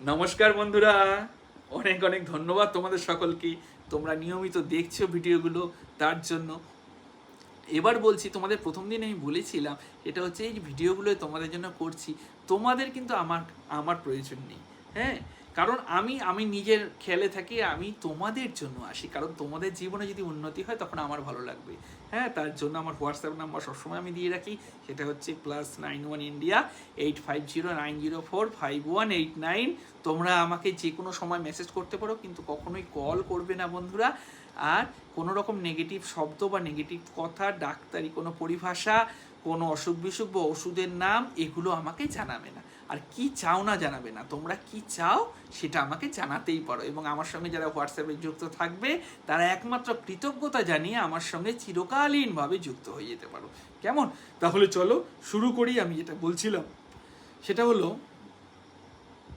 নমস্কার বন্ধুরা। অনেক অনেক ধন্যবাদ তোমাদের সকলকে। তোমরা নিয়মিত দেখছ ভিডিওগুলো, তার জন্য। এবার বলছি, তোমাদের প্রথম দিন আমি বলেছিলাম, এটা হচ্ছে এই ভিডিওগুলো তোমাদের জন্য করছি, তোমাদের কিন্তু আমার আমার প্রয়োজন নেই। হ্যাঁ কারণ আমি আমি নিজের খেয়ালে থাকি, আমি তোমাদের জন্য আসি। কারণ তোমাদের জীবনে যদি উন্নতি হয়, তখন আমার ভালো লাগবে। হ্যাঁ তার জন্য আমার হোয়াটসঅ্যাপ নাম্বার সবসময় আমি দিয়ে রাখি। সেটা হচ্ছে plus nine one India eight five zero nine zero four five one eight nine তোমরা আমাকে যে কোনো সময় মেসেজ করতে পারো, কিন্তু কখনোই কল করবে না, বন্ধুরা। আর কোনো রকম নেগেটিভ শব্দ বা নেগেটিভ কথা, ডাক্তারি, কোনো পরিভাষা কোনো অসুখ বিসুখ বা ওষুধের নাম এগুলো আমাকে জানাবে না। আর কি চাও না জানাবে না, তোমরা কি চাও সেটা আমাকে জানাতেই পারো। এবং আমার সঙ্গে যারা হোয়াটসঅ্যাপে যুক্ত থাকবে, তারা একমাত্র কৃতজ্ঞতা জানিয়ে আমার সঙ্গে চিরকালীনভাবে যুক্ত হয়ে যেতে পারো। কেমন? তাহলে চলো শুরু করি আমি যেটা বলছিলাম। সেটা হলো